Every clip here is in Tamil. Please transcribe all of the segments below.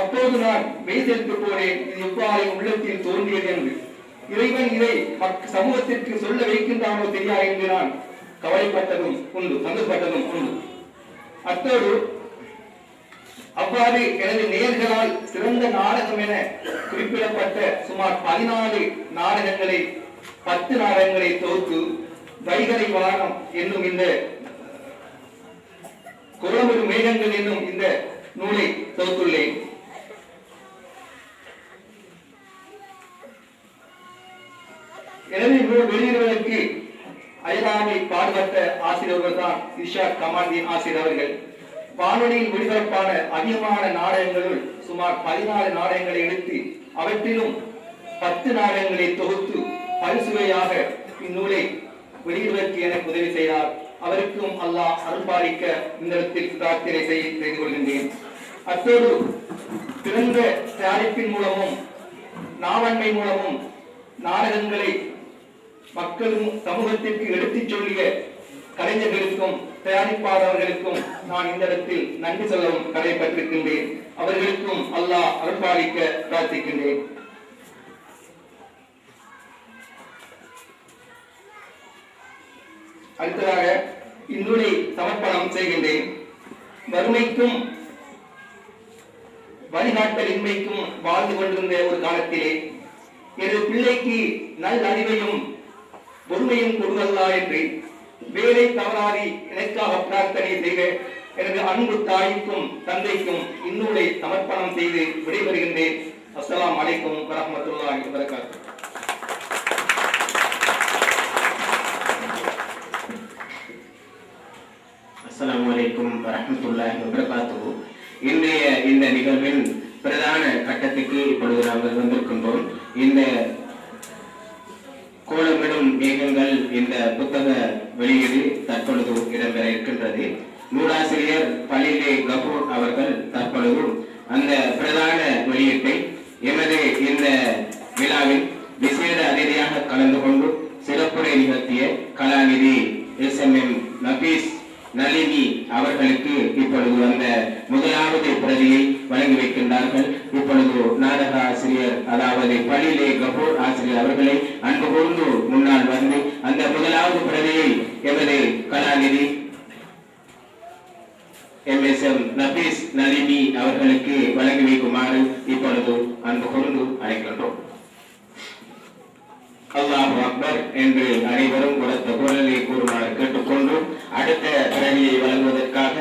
அப்போது நான் மெய்தெடுத்து போனேன். இது எவ்வாறு உள்ளத்தில் தோன்றியது என்று. இறைவன் இதை சமூகத்திற்கு சொல்ல வைக்கின்றானோ தெரியா என்று நான் கவலைப்பட்டதும் உண்டு சந்தப்பட்டதும் உண்டு. அத்தோடு அவ்வாறு எனது நேர்களால் சிறந்த நாடகம் என குறிப்பிடப்பட்ட சுமார் பதினாலு நாடகங்களை பத்து நாடகங்களை தொகுத்து வைகரை வானம் என்னும் இந்த கோலமிடு மேகங்கள் என்னும் இந்த நூலை தொகுத்துள்ளேன். எனவே நூல் அயலாமை பாடுபட்ட ஆசிரியர்கள் தான் இஷா கமாண்டி ஆசிரியர் அவர்கள். வானொலியில் ஒளிபரப்பான அதிகமான நாடகங்களுள் சுமார் பதினாலு நாடகங்களை எடுத்து அவற்றிலும் பத்து நாடகங்களை தொகுத்து பரிசுவையாக இந்நூலை வெளியிடுவதற்கு எனக்கு உதவி செய்தார். அவருக்கும் அல்லாஹ் அருள்பாலிக்க இந்த இடத்தில் பிரார்த்தனை செய்ய செய்து கொள்கின்றேன். அத்தோடு பிறந்த தயாரிப்பின் மூலமும் நாவன்மை மூலமும் நாடகங்களை மக்களும் சமூகத்திற்கு எடுத்துச் சொல்லிய கலைஞர்களுக்கும் தயாரிப்பாளர்களுக்கும் நான் இந்த இடத்தில் நன்றி சொல்லவும் கடமைப்பட்டிருக்கின்றேன் அவர்களுக்கும் அல்லாஹ் அருள்பாலிக்க பிரார்த்திக்கின்றேன். அடுத்ததாக இந்நூலை சமர்ப்பணம் செய்கின்றேன். வறுமைக்கும் வழிகாட்டலின்மைக்கும் வாழ்ந்து கொண்டிருந்த ஒரு காலத்திலே எனது பிள்ளைக்கு நல்ல அறிவையும் பொறுமையும் கொடுவல்லா என்று வேலை தவறாதி எனக்காக பிரார்த்தனை செய்த எனது அன்பு தாய்க்கும் தந்தைக்கும் இந்நூலை சமர்ப்பணம் செய்து விடைபெறுகின்றேன். அஸ்லாம் அலைக்கும் வரமத்துல்லா வபரகாத்துஹு அஸ்ஸலாமு அலைக்கும் வரஹ்மத்துல்லாஹி வபரகாத்துஹு இன்றைய இந்த நிகழ்வின் பிரதான கட்டத்துக்கு இப்பொழுது நாங்கள் வந்திருக்கின்றோம். இந்த கோலமிடும் மேகங்கள் இந்த புத்தக வெளியீடு தற்பொழுது இடம்பெற இருக்கின்றது. நூலாசிரியர் பலிலே கபூர் அவர்கள் தற்பொழுது அந்த பிரதான வெளியீட்டை கலாநிதி M S M Nafees Nalini அவர்களுக்கு வழங்கி வைக்குமாறு இப்பொழுது அன்பு கொண்டு அழைக்கின்றோம். அல்லாஹ் அக்பர் என்று அனைவரும் உரத்த குரலை கூறுமாறு கேட்டுக்கொண்டு அடுத்த பிரதியை வழங்குவதற்காக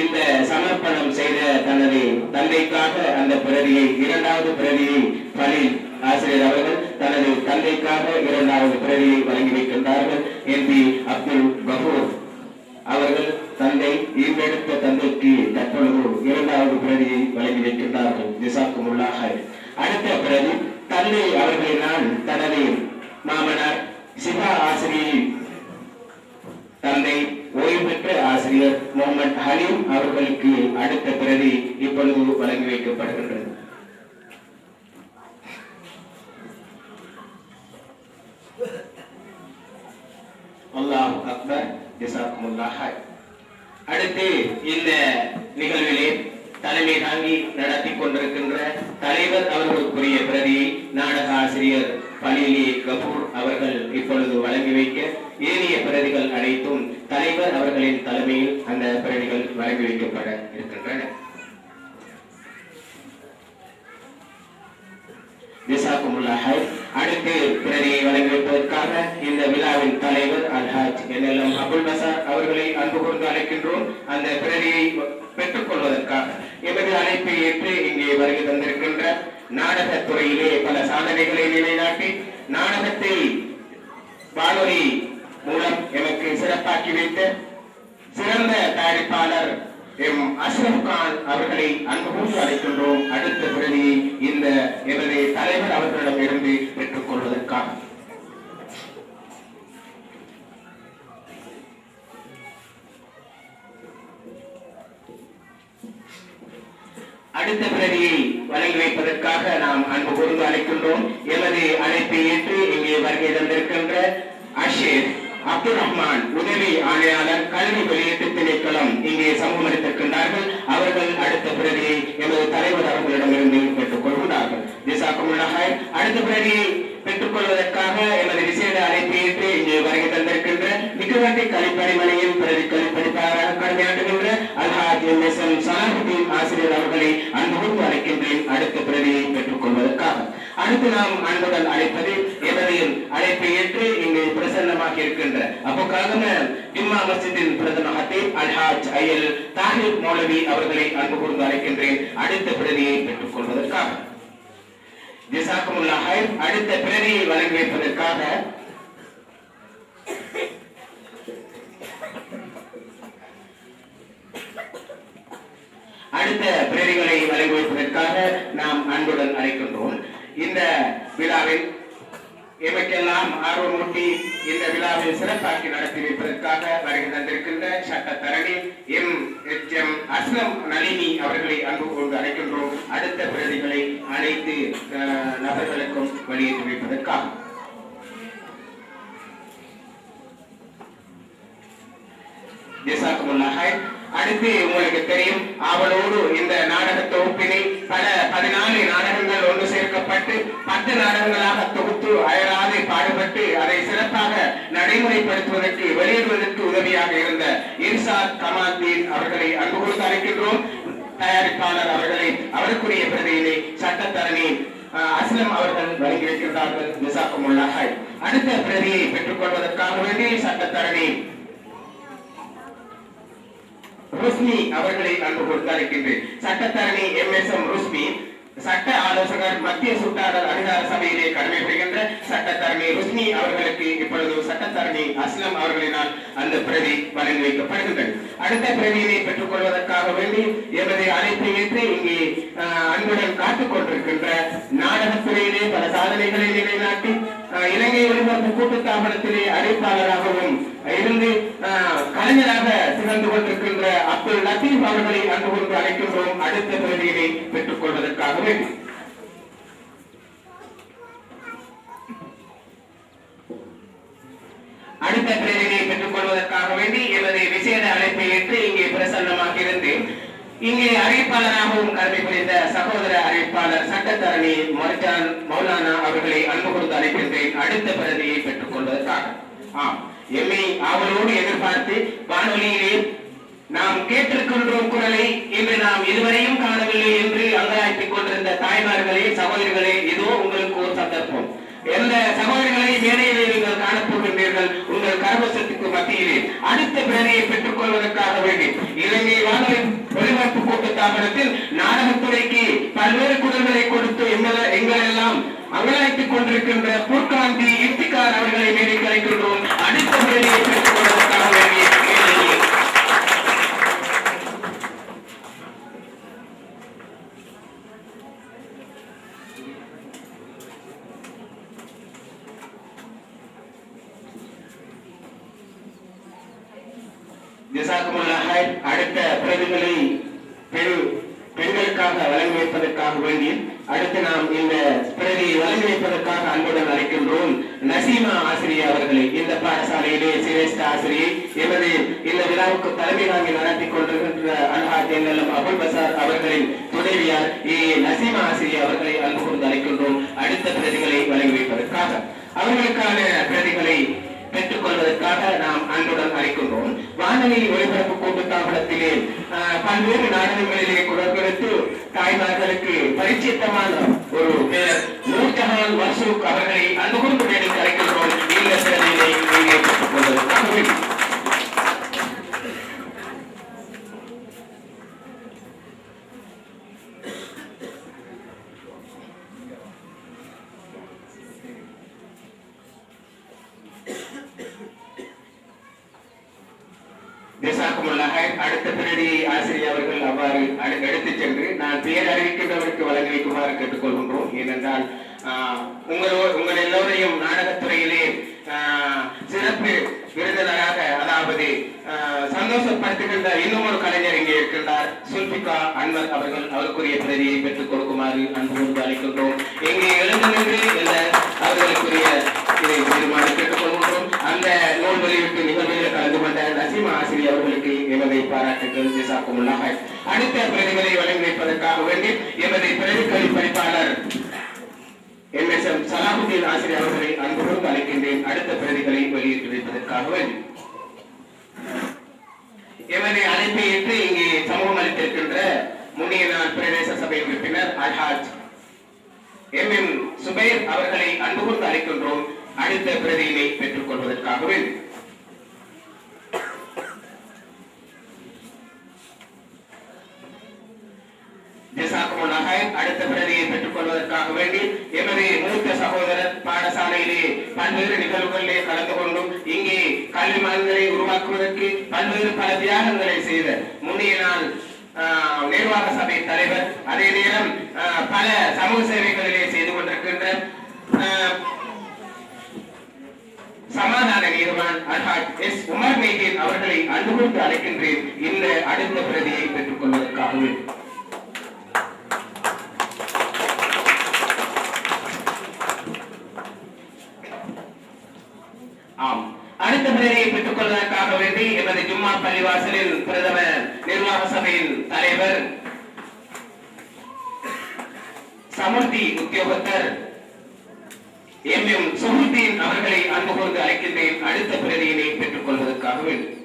இந்த சமர்ப்பணம் செய்த தனது தந்தைக்காக அந்த பிரதியை இரண்டாவது பிரதியை பலில் ஆசிரியர் அவர்கள் தனது தந்தைக்காக இரண்டாவது பிரதியை வழங்கி வைக்கின்றார்கள். என்பி அப்துல் கபூர் அவர்கள் தந்தை ஈர்வெடுத்த தந்தைக்கு தற்பொழுது இரண்டாவது பிரதியை வழங்கி வைக்கின்றார்கள். ஜிசாக்குமுல்லாஹ் அடுத்த பிரதி தந்தை அவர்களினால் தனது மாமனார் சிவா ஆசிரியை தந்தை ஓய்வு பெற்ற ஆசிரியர் முகமது ஹலீம் அவர்களுக்கு அடுத்த பிரதி இப்பொழுது வழங்கி வைக்கப்படுகின்றது அல்லாஹ் அக்பர் ஜசாக்குமுல்லாஹ் அடுத்து இந்த நிகழ்விலே தலைமை தாங்கி நடத்தி கொண்டிருக்கின்ற தலைவர் அவர்களுக்குரிய பிரதியை நாடக ஆசிரியர் பலிலி கபூர் அவர்கள் இப்பொழுது வழங்கி வைக்க ஏனைய பிரதிகள் அனைத்தும் தலைவர் அவர்களின் தலைமையில் அந்த பிரதிகள் வழங்கி வைக்கப்பட இருக்கின்றன. சார்பாக இந்த விழாவின் தலைவர் அல்ஹாஜ் என்எல்எம் அபுல் பசார் அவர்களை அன்பு கொண்டு அழைக்கின்றோம். அந்த பிரதியை பெற்றுக் கொள்வதற்காக. எமது அழைப்பை ஏற்று இங்கே வருகை தந்திருக்கின்ற நாடகத் துறையிலே பல சாதனைகளை நிலைநாட்டி நாடகத்தை வானொலி மூலம் எமக்கு சிறப்பாக்கி வைத்த சிறந்த தயாரிப்பாளர் எம் அஷ்ரப் கான் அவர்களை அன்பு கூட்டு அழைக்கின்றோம். அடுத்த பிரதியை இந்த எமது தலைவர் அவர்களிடம் இருந்து பெற்றுக் கொள்வதற்காக. அடுத்த பிறவியை வழங்கி வைப்பதற்காக நாம் அன்பு கூர்ந்து அழைக்கின்றோம். எமது அழைப்பை ஏற்று இங்கே வருகை தந்திருக்கின்ற அஷீர் அப்துல் ரஹ்மான் உதவி ஆணையாளர் கல்வி வெளியீட்டு திணைக்களம் இங்கே சமூகம் எடுத்திருக்கின்றார்கள். அவர்கள் அடுத்த பிறவியை எமது தலைவர் அவர்களிடமிருந்து பெற்றுக் கொள்கிறார்கள் அடுத்த பிறவியை பெற்றுக் கொள்வதற்காக எமது விசேட அழைப்பை ஏற்று இங்கே வருகை தந்திருக்கின்ற நிக்கவட்டி கலைப்பணிமனையின் பிரதிகள் அவர்களிடம் அவர்களை அன்போடு அழைக்கின்றேன். அடுத்த பிரதியை பெற்றுக் கொள்வதற்காக அடுத்து நாம் அன்புடன் அழைப்பது எவரையும் அழைப்பை ஏற்று இங்கு பிரசன்னமாக இருக்கின்ற அப்போக்காக ஜும்மா மஸ்ஜிதின் பிரதம ஹத்தீப் அல்ஹாஜ் ஐயல் மௌலவி அவர்களை அன்பு கூர்ந்து அழைக்கின்றேன். அடுத்த பிரதியை பெற்றுக் கொள்வதற்காக ஜிசாக்குமுல்லா அடுத்த பிரதியை வழங்கி வைப்பதற்காக அடுத்த பிரேரிகளை வழங்கி நாம் அன்புடன் அழைக்கின்றோம். இந்த விழாவில் எமக்கெல்லாம் ஆர்வமூட்டி இந்த விழாவை சிறப்பாக்கி நடத்தி வைப்பதற்காக வருகை தந்திருக்கின்ற சட்டத்தரணி M. H. M. Aslam Nalini அவர்களை அன்பு கொண்டு அழைக்கின்றோம். அடுத்த பிரதிகளை அனைத்து நபர்களுக்கும் வெளியேற்றி வைப்பதற்காக. ஜசாக்குமுல்லாஹ் அடுத்து உங்களுக்கு தெரியும் அவளோடு இந்த நாடக தொகுப்பினை பல பதினாலு நாடகங்கள் ஒன்று சேர்க்கப்பட்டு பத்து நாடகங்களாக தொகுத்து அயராது பாடுபட்டு அதை சிறப்பாக நடைமுறைப்படுத்துவதற்கு வெளியிடுவதற்கு உதவியாக இருந்த இர்சாத் கமால்தீன் அவர்களை அன்பு கொடுத்து அழைக்கின்றோம். தயாரிப்பாளர் அவர்களை அவருக்குரிய பிரதியிலே சட்டத்தரணி அஸ்லம் அவர்கள் வழங்கி வைக்கின்றார்கள் ஜசாக்குமுல்லாஹ் அடுத்த பிரதியை பெற்றுக் கொள்வதற்காக வேண்டி சட்டத்தரணி ருஸ்மி அவர்களை அன்பு கொடுத்தாருக்கின்றேன் சட்டத்தரணி எம். எஸ். எம். ருஸ்மி சட்ட ஆலோசகர் மத்திய சுட்டாளர் அதிகார சபையிலே கடமை பெறுகின்ற சட்டத்தரணி ருஸ்மி அவர்களுக்கு இப்பொழுது சட்டத்தரணி அஸ்லம் அவர்களினால் அந்த பிரதி வழங்கி வைக்கப்படுகின்றது. அடுத்த பிரதியினை பெற்றுக் கொள்வதற்காக வேண்டி எமது அழைப்பை ஏற்று இங்கே ஆஹ், அன்புடன் காத்துக் கொண்டிருக்கின்ற நாடகத்துறையிலே பல சாதனைகளை நிலைநாட்டி இலங்கை ஒலிபரப்பு கூட்டு தாபனத்திலே அழைப்பாளராகவும் இருந்து கலைஞராக திகழ்ந்து கொண்டிருக்கின்ற அப்துல் லத்தீப் அவர்களை அன்பு கொண்டு அழைக்கின்றோம். அடுத்த பிரதியினை பெற்றுக் கொள்வதற்காக வேண்டி அடுத்த பிரதியை பெற்றுக் கொள்வதற்காக வேண்டி எனது விசேட அழைப்பை ஏற்று இங்கே பிரசன்னமாக இருந்து இங்கே அறிவிப்பாளராகவும் கல்வி புரிந்த சகோதர அறிவிப்பாளர் சட்டத்தரணி மர்ஜான் மௌலானா அவர்களை அன்பு கொடுத்து அழைக்கின்றேன். அடுத்த பிரதியை பெற்றுக் கொள்வதற்காக ஆம். எம்மை ஆவலோடு எதிர்பார்த்து வானொலியிலே நாம் கேட்டிருக்கின்றோம் குரலை இன்று நாம் இதுவரையும் காணவில்லை என்று அங்கலாய்த்துக் கொண்டிருந்த தாய்மார்களே சகோதரிகளே இதோ உங்களுக்கு ஒரு சந்தர்ப்பம். எந்த சகோதரிகளை மேடையிலே நீங்கள் காணப்போகின்றீர்கள் உங்கள் கரவசத்துக்கு மத்தியிலே. அடுத்த பிரதியை பெற்றுக் கொள்வதற்காக வேண்டி. இலங்கை வானொலி ஒளிபரப்பு கூட்டு தாபனத்தில் நாடகத்துறைக்கு பல்வேறு குரல்களை கொடுத்து எங்களை எல்லாம் அங்கலாய்த்துக் கொண்டிருக்கின்ற பூர்காந்தி இப்திகார் அவர்களை மேடைக்கு கலைக்கின்றோம் அடுத்த பிரதியை பெற்றுக் கொள்வதற்காக வேண்டிய மேடையிலே ஜசாக்குமுல்லாஹ் அடுத்த பிரதிகளை பெரு பெண்களுக்காக வழங்கி வைப்பதற்காக வேண்டி அடுத்து நாம் இந்த பிரதியை வழங்கி வைப்பதற்காக அன்புடன் அழைக்கின்றோம். நசீமா ஆசிரியர் அவர்களை இந்த பாடசாலையிலே சிரேஷ்ட ஆசிரியை எமது இந்த விழாவுக்கு தலைமை வாங்கி நடத்தி கொண்டிருக்கின்ற அல்ஹாஜ் என்எல்எம் அபுல் பசார் அவர்களின் துணைவியார் ஏ. நசீமா ஆசிரியர் அவர்களை அன்பு கொண்டு அழைக்கின்றோம். அடுத்த பிரதிகளை வழங்கி வைப்பதற்காக. அவர்களுக்கான பிரதிகளை பெற்றுக் கொள்வதற்காக நாம் அன்புடன் அழைக்கின்றோம் வானொலி ஒலிபரப்பு கூட்டுத்தாபனத்திலே ஆஹ், பல்வேறு நாடகங்களிலே குரல் கொடுத்து தாய்மார்களுக்கு பரிச்சித்தமான ஒரு பெயர் நூர்ஜஹான் வசூக் அவர்களை அன்பு கூர்ந்து மேடைக்கு அழைக்கின்றோம் இந்த பிரதியினை இங்கே பெற்றுக் கொள்வதற்காக வேண்டி. ஜசாக்குமுல்லாஹ் அடுத்த பிரதியை ஆசிரியர் அவர்கள் அவ்வாறு அடு- எடுத்துச் சென்று நான் பெயர் அறிவிக்கின்றவருக்கு வழங்கி வைக்குமாறு கேட்டுக்கொள்கின்றோம் ஏனென்றால் ஆஹ், உங்களோ உங்கள் எல்லோரையும் நாடகத்துறையிலே ஆஹ், வந்து விருதினராக அதாவது சந்தோஷப்படுத்துகின்ற இன்னும் ஒரு கலைஞர் இங்கே இருக்கின்றார். சுல்பிகா அன்வர் அவர்கள் அவருக்குரிய பிரதியை பெற்றுக் கொடுக்குமாறு அன்பு கொண்டு அழைக்கின்றோம். இங்கே எழுந்து நின்று இந்த அவர்களுக்குரிய இதை செய்யுமாறு கேட்டுக்கொள்கின்றோம் அந்த நூல் வெளியீட்டு நிகழ்வில் கலந்து கொண்ட நசீமா ஆசிரியர் அவர்களுக்கு எமது பாராட்டுகள் ஜிசாக்குமுல்லாஹ். அடுத்த பிரதிகளை வழங்கி வைப்பதற்காக வேண்டி எமது பிரதிக்கல்வி படிப்பாளர் எம் எஸ் எம் சலாஹுதீன் ஆசிரியர் அவர்களை அன்புடன் அழைக்கின்றேன். அடுத்த பிரதிகளை வெளியிட்டு வைப்பதற்காக வேண்டி எமது அழைப்பை ஏற்று இங்கே சமூகம் அளித்திருக்கின்ற முன்னிய நாள் சபை உறுப்பினர் அல்ஹாஜ். எம். எம். சுபேர் அவர்களை அன்புகூர்ந்து அழைக்கின்றோம். அடுத்த பிரதியினை பெற்றுக் கொள்வதற்காகவே ஜசாக்குமுல்லாக அடுத்த பிரதியை பெற்றுக் வேண்டி எமது மூத்த சகோதரர் பாடசாலையிலே பல்வேறு நிகழ்வுகளிலே கலந்து கொண்டும் இங்கே கல்வி மரங்களை உருவாக்குவதற்கு பல்வேறு பல தியாகங்களை செய்த முன்னைய நாள் நிர்வாக சபை தலைவர் அதே நேரம் பல சமூக சேவைகளிலே செய்து கொண்டிருக்கின்ற சமாதான நீதிவான் அர்ஹாட் எஸ். உமர் மெய்தீன் அவர்களை அன்பு கூர்ந்து அழைக்கின்றேன். இந்த அடுத்த பிரதியை பெற்றுக் கொள்வதற்காகவே ஆம் அடுத்த பெற்றுக் கொள்வதற்காக வேண்டி எமது ஜும்மா பள்ளிவாசலில் பிரதம நிர்வாக சபையின் தலைவர் சமுர்த்தி உத்தியோகத்தர் எம் எம் சுஹுத்தீன் அவர்களை அன்பு கூர்ந்து அழைக்கின்றேன். அடுத்த பிரதியினை பெற்றுக் கொள்வதற்காக வேண்டும்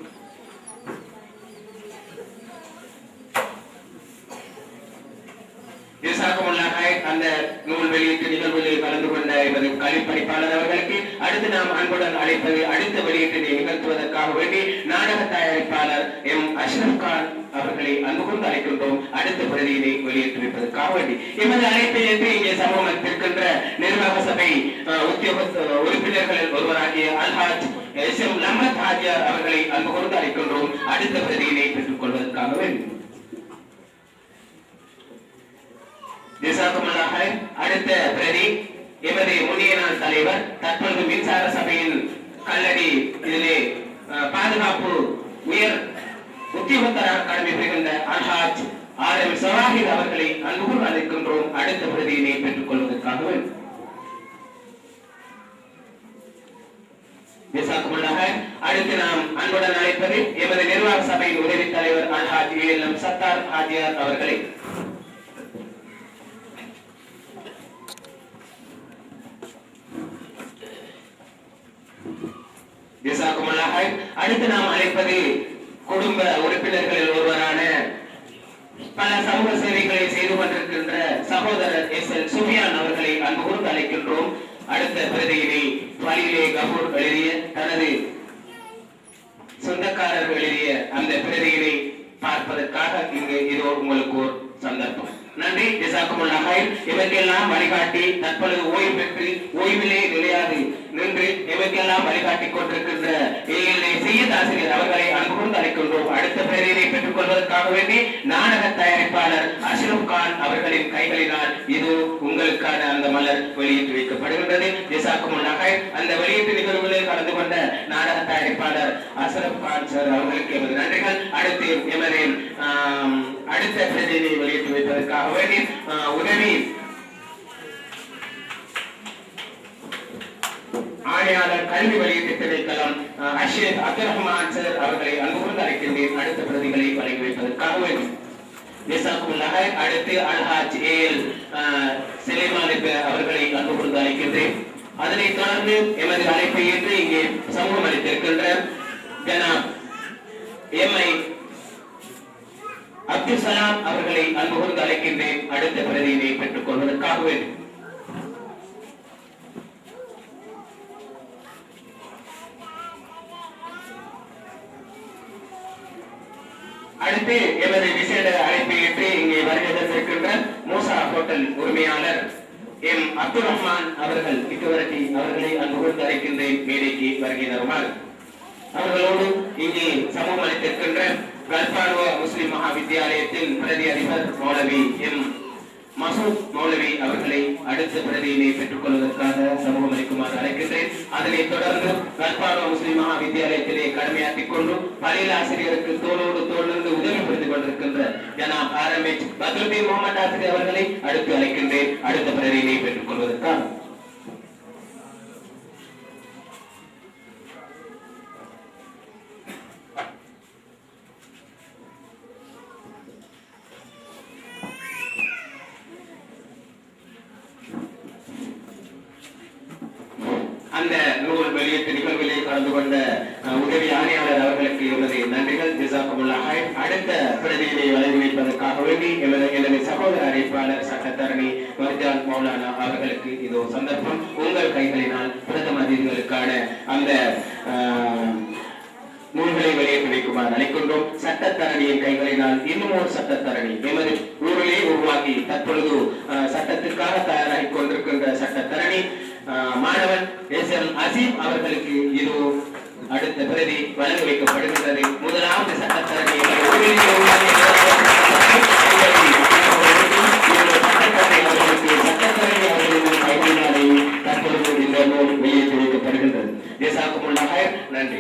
ஜசாக்கமுல்லாக அந்த நூல் வெளியீட்டு நிகழ்வுகளில் கலந்து கொண்ட எமது கலிப்பணிப்பாளர் அவர்களுக்கு அடுத்து நாம் அன்புடன் அழைப்பது அடுத்த வெளியீட்டினை நிகழ்த்துவதற்காக வேண்டி நாடக தயாரிப்பாளர் எம் அஷ்ரப் கான் அவர்களை அன்பு கொண்டு அழைக்கின்றோம். அடுத்த பிரதியினை வெளியிட்டு வேண்டி எமது அழைப்பை என்று இங்கே சமூகத்திற்கின்ற நிர்வாக சபை உத்தியோக உறுப்பினர்களில் ஒருவராகிய அல்ஹாஜ் எஸ் எம் லம்மத் ஹாஜியார் அவர்களை அன்பு கொண்டு அழைக்கின்றோம். அடுத்த பிரதியினை பெற்றுக் கொள்வதற்காக வேண்டும் ஜசாக்குமுல்லாஹ் அடுத்த பிரதி எமது முன்னைய நாள் தலைவர் தற்பொழுது மின்சார சபையின் கல்லடி இதிலே பாதுகாப்பு உயர் உத்தியோகத்தராக கடமை பெறுகின்ற அல்ஹாஜ் ஆர் எம் சவாஹித் அவர்களை அன்புடன் அழைக்கின்றோம். அடுத்த பிரதியினை பெற்றுக் கொள்வதற்காக ஜசாக்குமுல்லாஹ் அடுத்து நாம் அன்புடன் அழைப்பது எமது நிர்வாக சபையின் உதவி தலைவர் Alhaj A L M Sattar Hajiyar அவர்களை ஜசாக்குமுல்லாஹ் அடுத்து நாம் அழைப்பது குடும்ப உறுப்பினர்களில் ஒருவரான பல சமூக சேவைகளை செய்து கொண்டிருக்கின்ற சகோதரர் எஸ் எல் சுஃபியான் அவர்களை அன்பு கூர்ந்து அழைக்கின்றோம். அடுத்த பிரதியினை பலிலே கபூர் எழுதிய தனது சொந்தக்காரர் எழுதிய அந்த பிரதியினை பார்ப்பதற்காக இங்கு இது உங்களுக்கு ஒரு சந்தர்ப்பம். நன்றி. ஜசாக்குமுல்லாஹ் இவருக்கெல்லாம் வழிகாட்டி தற்பொழுது ஓய்வு பெற்று ஓய்விலே நிலையாது நின்று இவருக்கெல்லாம் வழிகாட்டி கொண்டிருக்கின்ற செய்யத் ஆசிரியர் அவர்களை அன்புடன் அழைக்கின்றோம். அடுத்த பிரதியினை பெற்றுக் கொள்வதற்காக வேண்டி நாடக தயாரிப்பாளர் அஷ்ரப் கான் அவர்களின் கைகளினால் இது உங்களுக்கான அந்த மலர் வெளியிட்டு வைக்கப்படுகின்றது. ஜசாக்குமுல்லாஹ் அந்த வெளியீட்டு நிகழ்வுகளில் கலந்து கொண்ட நாடக தயாரிப்பாளர் அஷ்ரப் கான் சார் அவர்களுக்கு எமது நன்றிகள். அடுத்து எமது அடுத்த பிரதியை வெளியிட்டு வைப்பதற்காக வேண்டி உதவி ஆணையாளர் கல்வி வெளியீட்டு திணைக்களம் அஷேத் அஷேக் அப்துல் ரஹ்மான் சார் அவர்களை அன்பு கொண்டு அழைக்கின்றேன் அடுத்த பிரதிகளை வழங்கி வைப்பதற்காக வேண்டும். ஜசாக்குமுல்லாஹ் அடுத்து அல்ஹாஜ் ஏல் சிலைமானுக்கு அவர்களை அன்பு கொண்டு அழைக்கின்றேன். அதனைத் தொடர்ந்து எமது அழைப்பை ஏற்று இங்கே சமூகம் அளித்திருக்கின்ற ஜனாப் எம்ஐ அப்துல் சலாம் அவர்களை அன்பு கொண்டு அழைக்கின்றேன். அடுத்த பிரதியினை பெற்றுக் கொள்வதற்காக வேண்டும். அடுத்து எமது விசேட அழைப்பை ஏற்று இங்கே வருகை தந்திருக்கின்ற மூசா ஹோட்டல் உரிமையாளர் எம் அப்துல் ரஹ்மான் அவர்கள் இட்டுவரட்டி அவர்களை அன்பு கொண்டு அழைக்கின்றேன் மேடைக்கு வருகை தருமாறு அவர்களோடு இங்கே சமூகம் அளித்திருக்கின்ற கல்பானுவ முஸ்லிம் மகா வித்தியாலயத்தின் பிரதி அதிபர் மௌலவி எம் மசூத் மௌலவி அவர்களை அடுத்த பிரதியினை பெற்றுக் கொள்வதற்காக சமூகம் அளிக்குமாறு அழைக்கின்றேன். அதனைத் தொடர்ந்து கல்பானுவ முஸ்லிம் மகா வித்தியாலயத்திலே கடமையாற்றிக் கொண்டு பள்ளியில் ஆசிரியருக்கு தோளோடு தோளிலிருந்து உதவி புரிந்து கொண்டிருக்கின்ற ஜனாப் ஆர் பத்ருதீன் முகமது ஆசிரியர் அவர்களை அடுத்து அழைக்கின்றேன். அடுத்த பிரதியினை பெற்றுக் கொள்வதற்காக கலந்து கொண்ட உதவி ஆணையாளர் அவர்களுக்கு எமது நன்றிகள். ஜிசாக்குமுல்லாஹ் அடுத்த பிரதிநிதியை வளர்ந்து வைப்பதற்காக வேண்டி எமது எனது சகோதர அறிவிப்பாளர் சட்டத்தரணி மர்ஜான் மௌலானா அவர்களுக்கு இதோ சந்தர்ப்பம். உங்கள் கைகளினால் பிரதம அதிதிகளுக்கான அந்த நூல்களை வெளியிட்டு வைக்குமாறு அழைக்கின்றோம். சட்டத்தரணியின் கைகளினால் இன்னும் ஒரு சட்டத்தரணி எமது ஊரிலே உருவாக்கி தற்பொழுது சட்டத்திற்காக தயாராகி கொண்டிருக்கின்ற சட்டத்தரணி மாணவன் எஸ் அசீம் அவர்களுக்கு இதோ அடுத்த பிரதி வழங்கி வைக்கப்படுகின்றது. முதலாவது சட்டத்தரணி நன்றி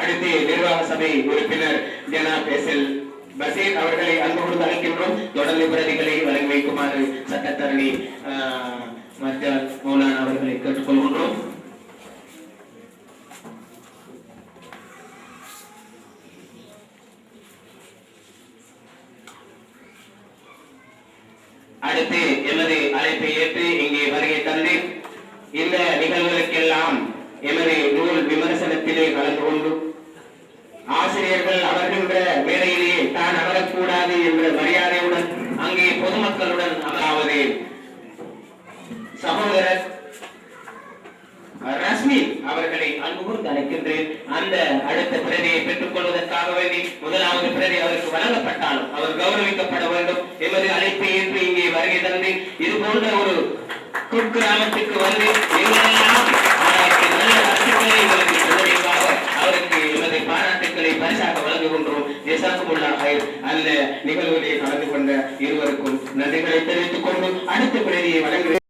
அடுத்து நிர்வாக சபை உறுப்பினர் ஜனாப் எஸ் எல் பசீர் அவர்களை அன்போடு அழைக்கின்றோம். தொடர்ந்து பிரதிகளை வழங்கி வைக்குமாறு சட்டத்தரணி மத்திய மற்ற மௌலானா அவர்களை கேட்டுக்கொள்கின்றோம் அடுத்து எமது அழைப்பை ஏற்று இங்கே வருகை தந்து இந்த நிகழ்வுகளுக்கெல்லாம் எமது நூல் விமர்சனத்திலே கலந்து கொண்டு ஆசிரியர்கள் அமர்கின்ற மேடையிலே தான் அமரக்கூடாது என்ற மரியாதையுடன் அங்கே பொதுமக்களுடன் அமராவது சகோதரர் ரஸ்மி அவர்களை அன்புகூர்ந்து அழைக்கின்றேன் அந்த அடுத்த பிரதியை பெற்றுக் கொள்வதற்காக வேண்டி முதலாவது பிரதி அவருக்கு வழங்கப்பட்டாலும் அவர் கௌரவிக்கப்பட வேண்டும் எமது அழைப்பை ஏற்று இங்கே வருகை தந்து இது போன்ற ஒரு குக்கிராமத்துக்கு வந்து நல்ல எங்களுக்கு சொல்வதற்காக அவருக்கு எமது பாராட்டுக்களை பரிசாக வழங்குகின்றோம். ஜெசாக்குமுல்லா அந்த நிகழ்வுகளில் கலந்து கொண்ட இருவருக்கும் நன்றிகளை தெரிவித்துக் கொண்டு அடுத்த பிரதியை வழங்குகிறேன்.